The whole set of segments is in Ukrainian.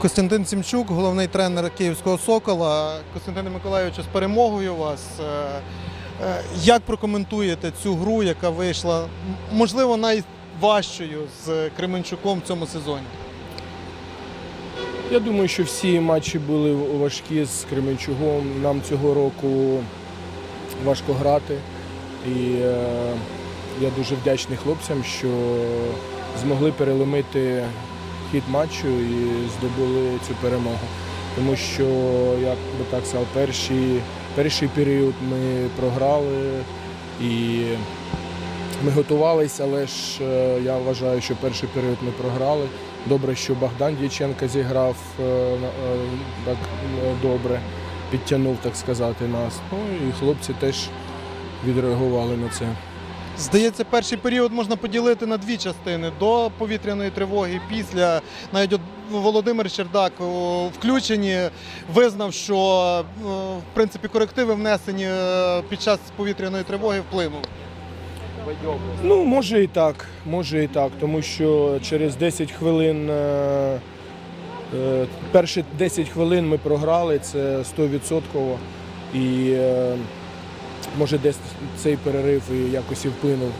Костянтин Сімчук, головний тренер Київського Сокола. Костянтине Миколайовичу, з перемогою вас. Е, е, Як прокоментуєте цю гру, яка вийшла, можливо, найважчою з Кременчуком в цьому сезоні? Я думаю, що всі матчі були важкі з Кременчугом. Нам цього року важко грати. І е, я дуже вдячний хлопцям, що змогли переломити хід матчу і здобули цю перемогу. Тому що, як би так сказав, перший, перший період ми програли і ми готувалися, але ж е, я вважаю, що перший період ми програли. Добре, що Богдан Дяченко зіграв е, е, так добре, підтягнув, так сказати, нас. Ну і хлопці теж відреагували на це. Здається, перший період можна поділити на дві частини: до повітряної тривоги, після навіть от Володимир Чердак у включенні визнав, що в принципі корективи внесені е, під час повітряної тривоги вплинули. Ну, може і так, може і так, тому що через 10 хвилин, е, е, перші 10 хвилин ми програли, це 100%. І може десь цей перерив і якось і вплинув.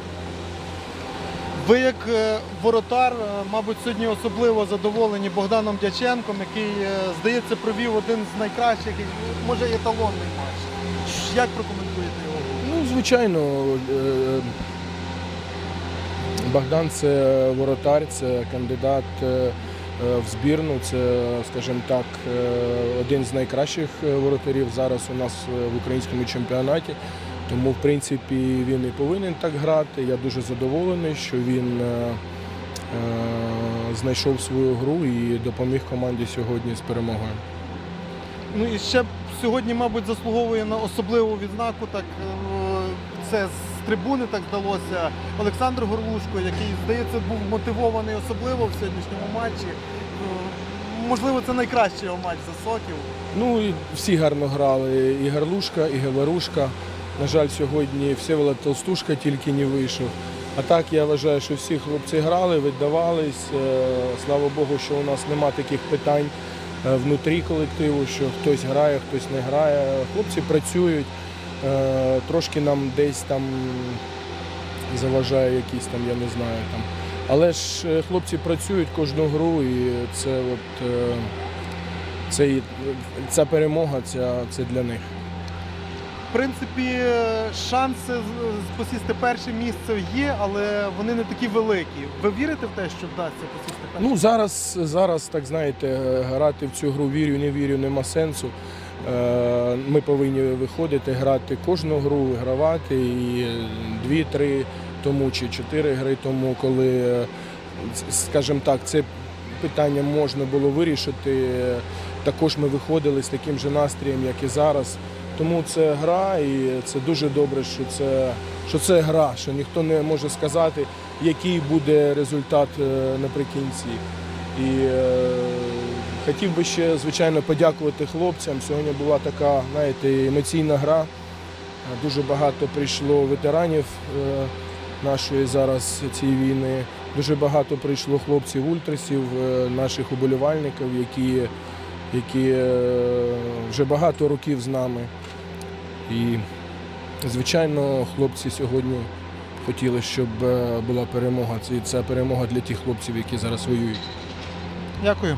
Ви як е, воротар, е, мабуть, сьогодні особливо задоволені Богданом Дяченком, який, е, здається, провів один з найкращих, може, еталонний матч. Як прокоментуєте його? Ну, звичайно, Богдан це воротар, це кандидат в збірну, це, скажімо так, е, один з найкращих е, воротарів зараз у нас е, в українському чемпіонаті. Тому, в принципі, він і повинен так грати. Я дуже задоволений, що він е, е, знайшов свою гру і допоміг команді сьогодні з перемогою. Ну і ще сьогодні, мабуть, заслуговує на особливу відзнаку. Так е, це трибуни так здалося. Олександр Горлушко, який, здається, був мотивований особливо в сьогоднішньому матчі. Е, Можливо, це найкращий його матч за соків. Ну і всі гарно грали. І Гарлушка, і Геварушка. На жаль, сьогодні Всеволод Толстушка тільки не вийшов. А так я вважаю, що всі хлопці грали, віддавались. Е, Слава Богу, що у нас нема таких питань е, внутрі колективу, що хтось грає, хтось не грає. Хлопці працюють. Е, Трошки нам десь там заважає якісь там, я не знаю там. Але ж е, хлопці працюють кожну гру і це от. е, це, ця перемога ця, це для них. В принципі, шанси посісти перше місце є, але вони не такі великі. Ви вірите в те, що вдасться посісти перше? Ну зараз, зараз так знаєте, грати в цю гру вірю, не вірю, нема сенсу. Е, Ми повинні виходити, грати кожну гру, вигравати і дві-три тому чи чотири гри тому, коли, е, скажімо так, це питання можна було вирішити. Також ми виходили з таким же настроєм, як і зараз. Тому це гра, і це дуже добре, що це, що це гра, що ніхто не може сказати, який буде результат е, наприкінці. І е, хотів би ще, звичайно, подякувати хлопцям. Сьогодні була така, знаєте, емоційна гра. Дуже багато прийшло ветеранів е, нашої зараз цієї війни. Дуже багато прийшло хлопців ультрасів, е, наших уболівальників, які, які е, вже багато років з нами. І, звичайно, хлопці сьогодні хотіли, щоб була перемога. Це, це перемога для тих хлопців, які зараз воюють. Дякую.